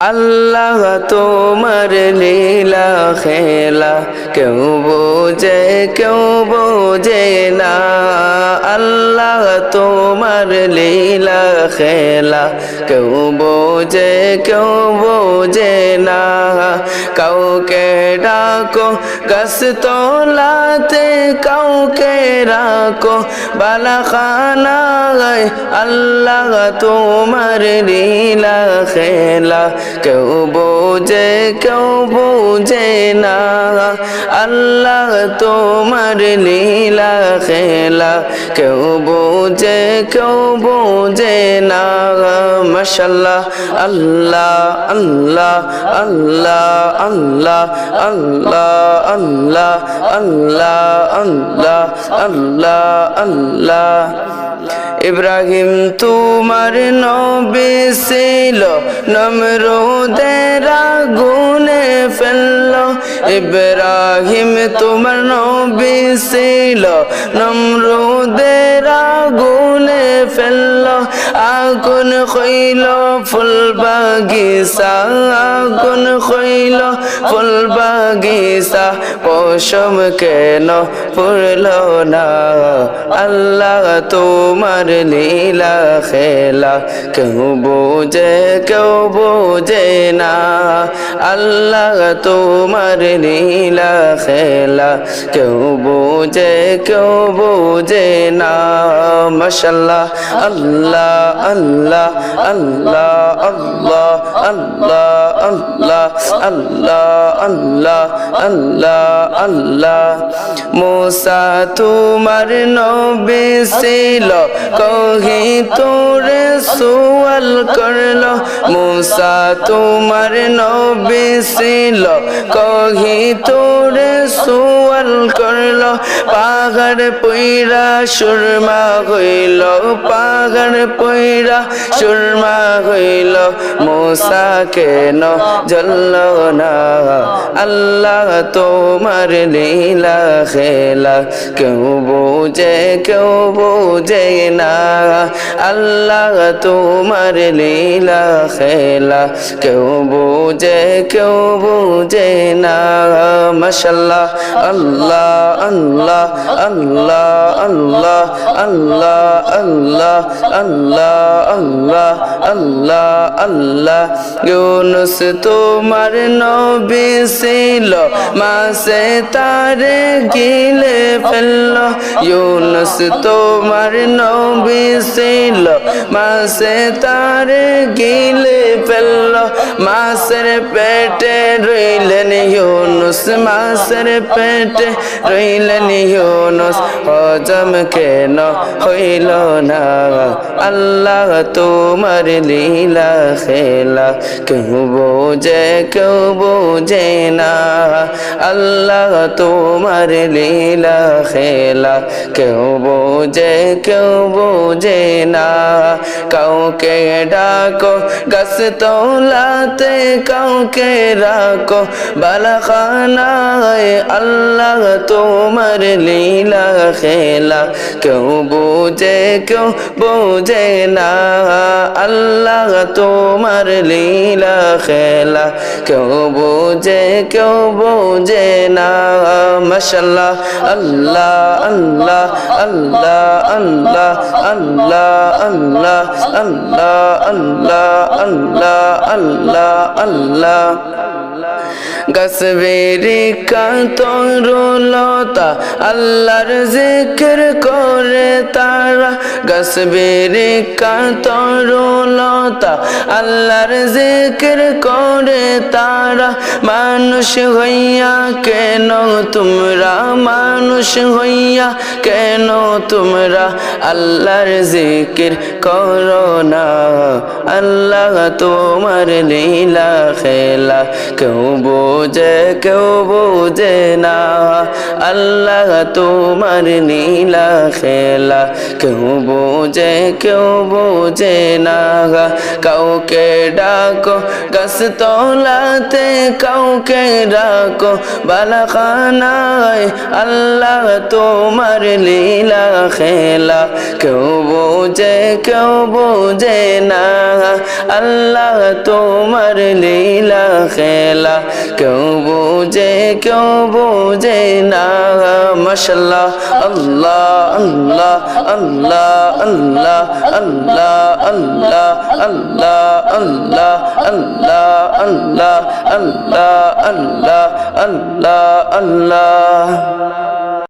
আল্লাহ তোমার লীলা খেলা কেউ বোঝে কেউ বোঝে না। আল্লাহ তোমার লীলা খেলা। কেউ বোঝে কেউ বোঝে না। কাউকে ডাকো গাছ তোলাতে কাউকে রাখো। বালাখানায় আল্লাহ তোমার লীলা খেলা। কেউ বোঝে কেউ বোঝে না। আল্লাহ তোমার লীলা খেলা। কেউ বোঝে কেউ বোঝে না। মশাল্লাহ আল্লাহ আল্লাহ আল্লাহ আল্লাহ আল্লাহ আল্লাহ আল্লাহ আল্লাহ আল্লাহ আল্লাহ। ইব্রাহিম তোমার নবী ছিল ইব্রাহিম, তোমার নবী ছিল। নমরুদের আগুনে ফেলল, আগুন খইল ফুল বাগিচা আগুন খইল ফুল বাগিচা পশম কেন পড়ল না? আল্লাহ তোমার লীলা খেলা, কেউ বোঝে কেউ বোঝে না। আল্লাহ তোমার লীলা খেলা কেউ বোঝে কেউ বোঝে না। মশাল্লাহ আল্লাহ আল্লাহ আল্লাহ আল্লাহ আল্লাহ আল্লাহ আল্লাহ আল্লাহ। আল্লাহ আল্লাহ মোসা তোমার নবী কহি তোরে সুয়াল করল। মোসা তোমার নবী কহি তোরে সুয়াল করল? পাহাড় পইরা সুরমা হইল পাহাড় পইরা সুরমা হইল। মোসা কেন জল্ল না? আল্লাহ তোমার লীলা খেলা, কেউ বোঝে কেউ বোঝে না। আল্লাহ তোমার লীলা খেলা, কেউ বোঝে কেউ বোঝে না। মশাল্লাহ আল্লাহ আল্লাহ তোমার নবী ছিল মাসে তারে গিলে ফেলল। ইউনুস তোমার নবী ছিল। মাসে তারে গিলে ফেলল। মাসের পেটে রইলেন ইউনুস, মাসের পেটে রইলেন ইউনুস। হজম কেন হইল না? আল্লাহ তোমার লীলা খেলা। কেউ বোঝে কেউ বোঝে না। আল্লাহ তোমার লীলা খেলা কেউ বোঝে কেউ বোঝে না। কাউকে ডাকো, গাছ তোলাতে কাউকে রাখো। বালাখানায় আল্লাহ তোমার লীলা খেলা। কেউ বোঝে কেউ বোঝে না। আল্লাহ তোমার লীলা খেলা। কেউ বোঝে কেউ বোঝে না মশাল্লাহ আল্লাহ আল্লাহ আল্লাহ আল্লাহ আল্লাহ আল্লাহ আল্লাহ আল্লাহ আল্লাহ আল্লাহ আল্লাহ গসবেরি কাতরুলতা আল্লাহর জিকির করে তারা গসবেরি কাতরুলতা আল্লাহর জিকির করে তারা মানুষ হইয়া, কেন তোমরা মানুষ হইয়া, কেন তোমরা আল্লাহর জিকির করো না? আল্লাহ তোমার লীলা খেলা, কেউ বোঝে কেউ বোঝে না। আল্লাহ তোমার নীলা খেলা, কেউ বোঝে কেউ বোঝে না। কাউকে ডাকো গাছ তলাতে কাউকে রাখো বালাখানায় আল্লাহ তোমার লীলা খেলা। কেউ বোঝে কেউ বোঝে না, আল্লাহ তোমার লীলা খেলা। কেউ বোঝে কেউ বোঝে না মশাল্লাহ আল্লাহ আল্লাহ আল্লাহ আল্লাহ আল্লাহ আল্লাহ আল্লাহ আল্লাহ আল্লাহ আল্লাহ আল্লাহ আল্লাহ আল্লাহ আল্লাহ